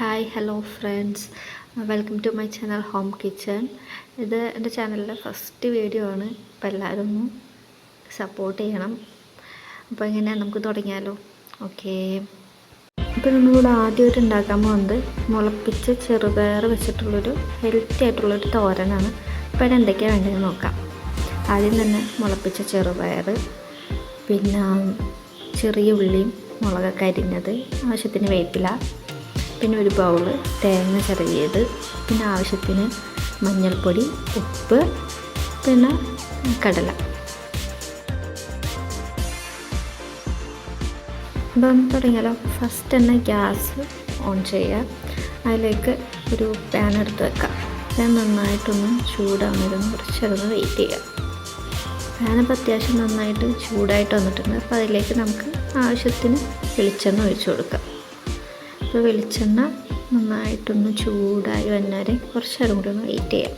Hi hello friends welcome to my channel home kitchen ഇത് എന്റെ ചാനലിലെ ഫസ്റ്റ് വീഡിയോ ആണ്. അപ്പോൾ എല്ലാവരും സപ്പോർട്ട് ചെയ്യണം. അപ്പോൾ ഇങ്ങനെ നമുക്ക് തുടങ്ങിയാലോ? ഓക്കെ ഇപ്പോൾ നമ്മളിവിടെ ആദ്യമായിട്ട് ഉണ്ടാക്കാൻ പോകുന്നത് മുളപ്പിച്ച് ചെറുപയർ വെച്ചിട്ടുള്ളൊരു ഹെൽത്തി ആയിട്ടുള്ളൊരു തോരനാണ്. അപ്പോൾ അതിന് എന്തൊക്കെയാണ് വേണ്ടതെന്ന് നോക്കാം. ആദ്യം തന്നെ മുളപ്പിച്ച ചെറുപയർ പിന്നെ ചെറിയ ഉള്ളിയും മുളകൊക്കെ അരിഞ്ഞത് ആവശ്യത്തിന് വേപ്പില പിന്നെ ഒരു ബൗൾ തേങ്ങ ചിരവിയത് പിന്നെ ആവശ്യത്തിന് മഞ്ഞൾപ്പൊടി ഉപ്പ് പിന്നെ കടല. അപ്പം തുടങ്ങിയാലോ. ഫസ്റ്റ് തന്നെ ഗ്യാസ് ഓൺ ചെയ്യുക. അതിലേക്ക് ഒരു പാൻ എടുത്ത് വെക്കാം പാൻ നന്നായിട്ടൊന്ന് ചൂടാവുന്നതിന് കുറച്ചൊന്ന് വെയിറ്റ് ചെയ്യുക. പാനിപ്പോൾ അത്യാവശ്യം നന്നായിട്ട് ചൂടായിട്ട് വന്നിട്ടുണ്ട്. അപ്പോൾ അതിലേക്ക് നമുക്ക് ആവശ്യത്തിന് വെളിച്ചെണ്ണ ഒഴിച്ചു കൊടുക്കാം. അപ്പോൾ വെളിച്ചെണ്ണ നന്നായിട്ടൊന്ന് ചൂടായി വന്നാലേ കുറച്ച് നേരം കൂടി ഒന്ന് വെയിറ്റ് ചെയ്യാം.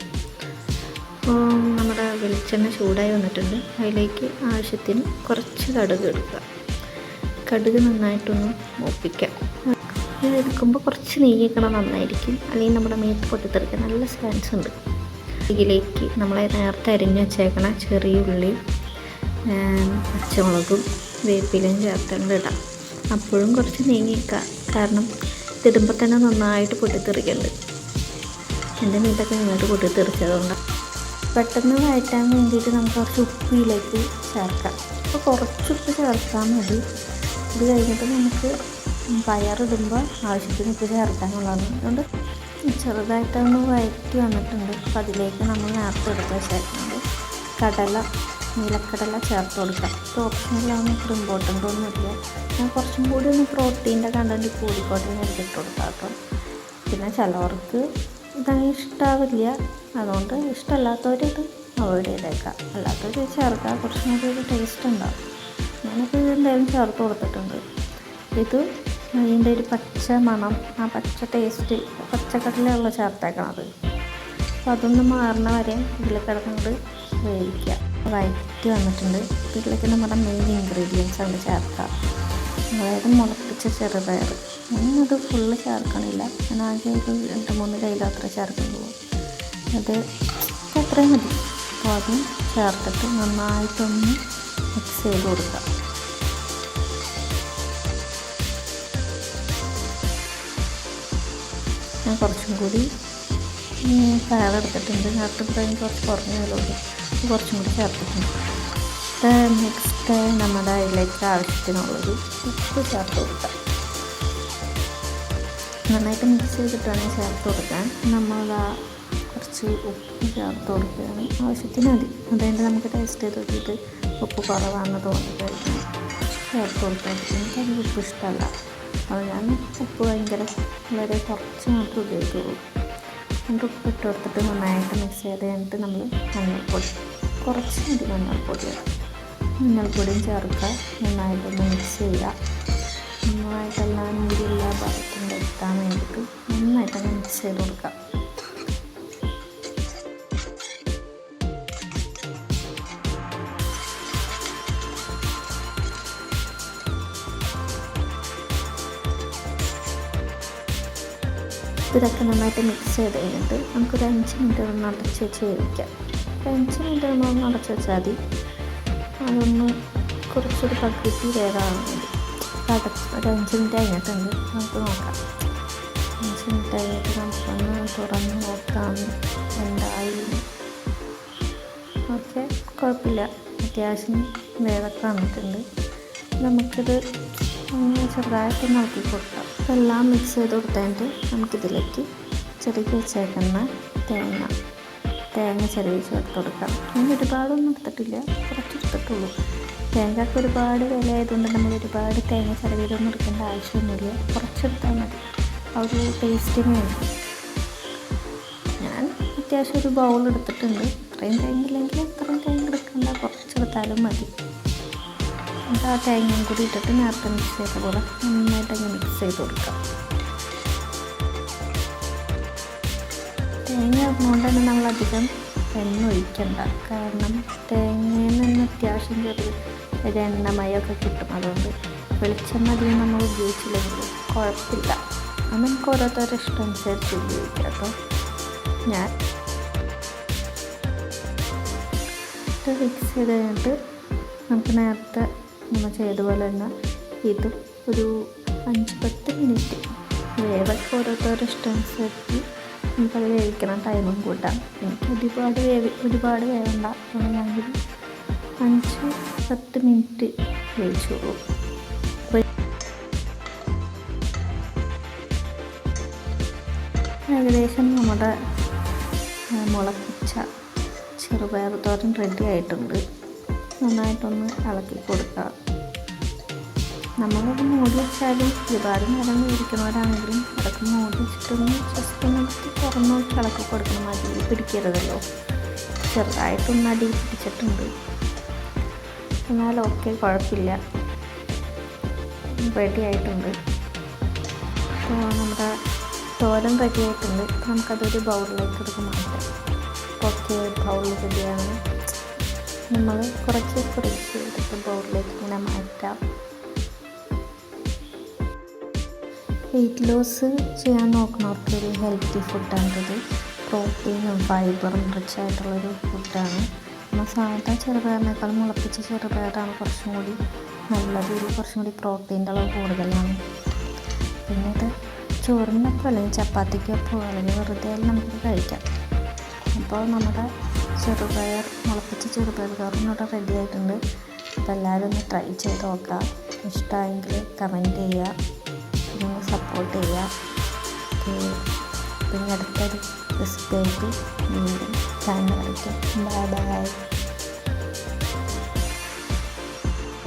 അപ്പോൾ നമ്മുടെ വെളിച്ചെണ്ണ ചൂടായി വന്നിട്ടുണ്ട്. അതിലേക്ക് ആവശ്യത്തിന് കുറച്ച് കടുക് എടുക്കുക കടുക് നന്നായിട്ടൊന്ന് മൂപ്പിക്കാം. ഇത് എടുക്കുമ്പോൾ കുറച്ച് നെയ്യിക്കണം നന്നായിരിക്കും. അല്ലെങ്കിൽ നമ്മുടെ മേത്ത് പൊട്ടിത്തെറിക്കാൻ നല്ല ചാൻസ് ഉണ്ട്. ഇതിലേക്ക് നമ്മളെ നേരത്തെ അരിഞ്ഞ് വെച്ചേക്കണ ചെറിയ ഉള്ളി പച്ചമുളകും വേപ്പിലയും ചേർത്തുകൊണ്ട് ഇടാം. അപ്പോഴും കുറച്ച് നീങ്ങിക്കുക കാരണം ഇതിടുമ്പോൾ തന്നെ നന്നായിട്ട് പൊട്ടിത്തെറിക്കുന്നുണ്ട് എന്റെ മീനൊക്കെ നന്നായിട്ട് പൊട്ടിത്തെറിച്ചതുകൊണ്ടാണ് പെട്ടെന്ന് വഴറ്റാൻ വേണ്ടിയിട്ട് നമുക്ക് കുറച്ച് ഉപ്പിയിലേക്ക് ചേർക്കാം. അപ്പോൾ കുറച്ച് ഉപ്പ് ചേർത്താൽ മതി. ഇത് കഴിഞ്ഞിട്ട് നമുക്ക് പയറിടുമ്പോൾ ആവശ്യത്തിന് ഉപ്പ് ചേർക്കാനുള്ളതാണ്. അതുകൊണ്ട് ചെറുതായിട്ടൊന്ന് വഴറ്റി വന്നിട്ടുണ്ട്. അപ്പോൾ അതിലേക്ക് നമ്മൾ നേരത്തെ എടുത്ത് വെച്ചേക്കുന്നത് കടല നീലക്കടല ചേർത്ത് കൊടുക്കാം. ഇത് ഓപ്ഷനിലാണ് ഇത്ര ഇമ്പോർട്ടന്റ് ഒന്നുമില്ല. ഞാൻ കുറച്ചും കൂടി ഒന്ന് പ്രോട്ടീന്റെ കണ്ടന്റ് കൂടിക്കോട്ടെ ഞാൻ ഇട്ട് കൊടുക്കാം കേട്ടോ. പിന്നെ ചിലവർക്ക് ഇതങ്ങനെ ഇഷ്ടാവില്ല. അതുകൊണ്ട് ഇഷ്ടമല്ലാത്തവർ ഇത് അവോയ്ഡ് ചെയ്തേക്കാം. അല്ലാത്തവർ ചേർക്കാം കുറച്ചും കൂടി ഒരു ടേസ്റ്റ് ഉണ്ടാവും. ഞാനിപ്പോൾ ഇത് എന്തായാലും ചേർത്ത് കൊടുത്തിട്ടുണ്ട്. ഇത് അതിന്റെ ഒരു പച്ച മണം ആ പച്ച ടേസ്റ്റ് പച്ചക്കടലുള്ള ചേർത്തേക്കണത്. അപ്പോൾ അതൊന്ന് മാറണ വരെ ഇതിൽ കിടന്നുകൊണ്ട് വേവിക്കുക വയറ്റി വന്നിട്ടുണ്ട്. ഇതിലേക്ക് നമ്മുടെ മെയിൻ ഇൻഗ്രീഡിയൻസ് ആണ് ചേർക്കുക അതായത് മുളപ്പിച്ച ചെറുപയർ. ഞാനത് ഫുള്ള് ചേർക്കണില്ല. ഞാൻ ആകെ ഒരു രണ്ട് മൂന്ന് കയ്യിൽ അത്ര ചേർക്കുള്ളൂ അത് അത്രയും മതി. അപ്പോൾ അതും ചേർത്തിട്ട് നന്നായിട്ടൊന്ന് മിക്സ് ചെയ്ത് കൊടുക്കുക ഞാൻ കുറച്ചും കൂടി പയർ എടുത്തിട്ടുണ്ട്. നേരത്തെ കുറച്ച് കുറഞ്ഞ വിലയുള്ളൂ കുറച്ചും കൂടി ചേർത്തിട്ടുണ്ട് നെക്സ്റ്റ് നമ്മുടെ അതിലേക്ക് ആവശ്യത്തിനുള്ളത് ഉപ്പ് ചേർത്ത് കൊടുക്കാം. നന്നായിട്ട് മിക്സ് ചെയ്തിട്ടാണ് ചേർത്ത് കൊടുക്കാൻ. നമ്മൾ കുറച്ച് ഉപ്പ് ചേർത്ത് കൊടുക്കുകയാണ്. ആവശ്യത്തിന് മതി. അതുകൊണ്ട് നമുക്ക് ടേസ്റ്റ് ചെയ്ത് നോക്കിയിട്ട് ഉപ്പ് കുറവാണെന്ന് തോന്നിക്കഴിഞ്ഞാൽ ചേർത്ത് കൊടുക്കാൻ എനിക്ക് അത് ഉപ്പ് ഇഷ്ടമല്ല. അപ്പോൾ ഞാൻ ഉപ്പ് ഭയങ്കര വളരെ കുറച്ച് മാത്രം ഉപയോഗിക്കുള്ളൂ. എന്നിട്ട് ഉപ്പ് ഇട്ട് കൊടുത്തിട്ട് നന്നായിട്ട് മിക്സ് ചെയ്ത് കഴിഞ്ഞിട്ട് നമ്മൾ മഞ്ഞൾപ്പൊടി കുറച്ച് മതി മഞ്ഞൾപ്പൊടി. മഞ്ഞൾപ്പൊടിയും ചേർക്കുക. നന്നായിട്ടൊന്ന് മിക്സ് ചെയ്യുക. നന്നായിട്ടെല്ലാം കൂടി എല്ലാ ഭാഗത്തും എത്താൻ വേണ്ടിയിട്ട് നന്നായിട്ടൊന്ന് മിക്സ് ചെയ്ത് കൊടുക്കുക. ഇതൊക്കെ നന്നായിട്ട് മിക്സ് ചെയ്ത് കഴിഞ്ഞിട്ട് നമുക്കൊരു അഞ്ച് മിനിറ്റ് ഒന്ന് അടച്ച് വെച്ച് വേവിക്കാം. അഞ്ച് മിനിറ്റ് നമ്മളൊന്ന് അടച്ച് വെച്ചാൽ മതി അതൊന്ന് കുറച്ചൊരു പകുതി വേറെ അടച്ച് ഒരു നമുക്ക് നോക്കാം. അഞ്ച് മിനിറ്റ് കഴിഞ്ഞിട്ട് നമുക്കൊന്ന് തുറന്ന് നോക്കാം. എന്തായി? ഓക്കെ കുഴപ്പമില്ല. അത്യാവശ്യം വേഗമൊക്കെ വന്നിട്ടുണ്ട്. നമുക്കിത് ചെറുതായിട്ട് നോക്കി കൊടുക്കാം. അപ്പോൾ എല്ലാം മിക്സ് ചെയ്ത് കൊടുത്തതിന്റെ നമുക്കിതിലേക്ക് ചെറുക്കി വെച്ചേക്കുന്ന തേങ്ങ. തേങ്ങ ചെറിയ ചേർത്ത് കൊടുക്കാം. ഞാൻ ഒരുപാടൊന്നും എടുത്തിട്ടില്ല. കുറച്ച് എടുത്തിട്ടുള്ളൂ. തേങ്ങക്ക് ഒരുപാട് വില ആയതുകൊണ്ട് നമ്മൾ ഒരുപാട് തേങ്ങ ചെറുകിയതൊന്നും എടുക്കേണ്ട ആവശ്യമൊന്നുമില്ല. കുറച്ചെടുത്താൽ മതി. ആ ഒരു ടേസ്റ്റിന് വേണ്ടി. ഞാൻ അത്യാവശ്യം ഒരു ബൗൾ എടുത്തിട്ടുണ്ട്. ഇത്രയും തേങ്ങ ഇല്ലെങ്കിൽ അത്രയും തേങ്ങ എടുക്കേണ്ട. കുറച്ചെടുത്താലും മതി. എന്നിട്ട് ആ തേങ്ങയും കൂടി ഇട്ടിട്ട് നേരത്തെ മിക്സ് ചെയ്ത പോലെ നന്നായിട്ട് അങ്ങ് മിക്സ് ചെയ്ത് കൊടുക്കാം. തേങ്ങ ഇടുന്നതുകൊണ്ട് തന്നെ നമ്മളധികം എണ്ണ ഒഴിക്കണ്ട. കാരണം തേങ്ങയിൽ നിന്ന് അത്യാവശ്യം ചെറിയ ഒരു എണ്ണമയൊക്കെ കിട്ടും. അതുകൊണ്ട് വെളിച്ചെണ്ണ അധികം നമ്മൾ ഉപയോഗിച്ചില്ലെങ്കിൽ കുഴപ്പമില്ല. അത് നമുക്ക് ഓരോരുത്തരുടെ ഇഷ്ടം അനുസരിച്ച് ഉപയോഗിക്കാം. കേട്ടോ ഞാൻ ഇത് മിക്സ് ചെയ്ത് കഴിഞ്ഞിട്ട് നമുക്ക് നേരത്തെ നമ്മൾ ചെയ്ത പോലെ തന്നെ ഇത് ഒരു അഞ്ച് പത്ത് മിനിറ്റ് വേവൊക്കെ ഓരോരുത്തരുടെ ഇഷ്ടം അനുസരിച്ച് നമുക്കത് വേവിക്കണം ടൈമും കൂട്ടാം എനിക്ക് ഒരുപാട് വേവി ഒരുപാട് വേവണ്ട. അങ്ങനെയാണെങ്കിൽ അഞ്ച് പത്ത് മിനിറ്റ് വേവിച്ചോളൂ ഏകദേശം നമ്മുടെ മുളപ്പിച്ച ചെറുപയർ തോരൻ റെഡി ആയിട്ടുണ്ട്. നന്നായിട്ടൊന്ന് ഇളക്കി കൊടുക്കുക നമ്മളത് മൂടി വെച്ചാലും ഒരുപാട് നേരം ഇരിക്കുന്നവരാണെങ്കിലും അതൊക്കെ മൂടി വെച്ചിട്ടൊന്ന് ജസ്റ്റ് ഒന്ന് തുറന്ന് ഇളക്കി കൊടുക്കണം. അടിയിൽ പിടിക്കരുതല്ലോ. ചെറുതായിട്ടൊന്ന് അടി പിടിച്ചിട്ടുണ്ട്. എന്നാൽ ഓക്കെ കുഴപ്പമില്ല. റെഡി ആയിട്ടുണ്ട്. നമ്മുടെ തോരൻ റെഡി ആയിട്ടുണ്ട്. അപ്പോൾ നമുക്കതൊരു ബൗളിലേക്ക് എടുക്കാൻ മാറ്റാം. ഓക്കെ ബൗളിൽ റെഡിയാണ് നമ്മൾ കുറച്ച് കുറച്ച് എടുത്ത് ബൗളിലേക്ക് ഇങ്ങനെ മാറ്റാം. വെയിറ്റ് ലോസ് ചെയ്യാൻ നോക്കുന്നവർക്ക് ഒരു ഹെൽത്തി ഫുഡാണിത് പ്രോട്ടീനും ഫൈബറും റിച്ച് ആയിട്ടുള്ളൊരു ഫുഡാണ് നമ്മൾ സാധാരണ ചെറുപയറിനേക്കാൾ മുളപ്പിച്ച ചെറുപയറാണ് കുറച്ചും കൂടി നല്ലത്. ഇതിൽ കുറച്ചും കൂടി പ്രോട്ടീന്റെ അളവ് കൂടുതലാണ്. പിന്നെ ഇത് ചോറിനൊപ്പം അല്ലെങ്കിൽ ചപ്പാത്തിക്കൊപ്പം അല്ലെങ്കിൽ വെറുതെ നമുക്ക് കഴിക്കാം. അപ്പോൾ നമ്മുടെ ചെറുപയർ മുളപ്പിച്ച ചെറുപയർ കറിനോട് റെഡി ആയിട്ടുണ്ട്. അപ്പോൾ എല്ലാവരും ഒന്ന് ട്രൈ ചെയ്ത് നോക്കാം ഇഷ്ടമായെങ്കിൽ കമന്റ് ചെയ്യുക. നിങ്ങൾ സപ്പോർട്ട് ചെയ്യുക. പിന്നെ അടുത്തൊരു റെസിപ്പി ആയിട്ട് വീണ്ടും കളിക്കാം ബൈ ബൈ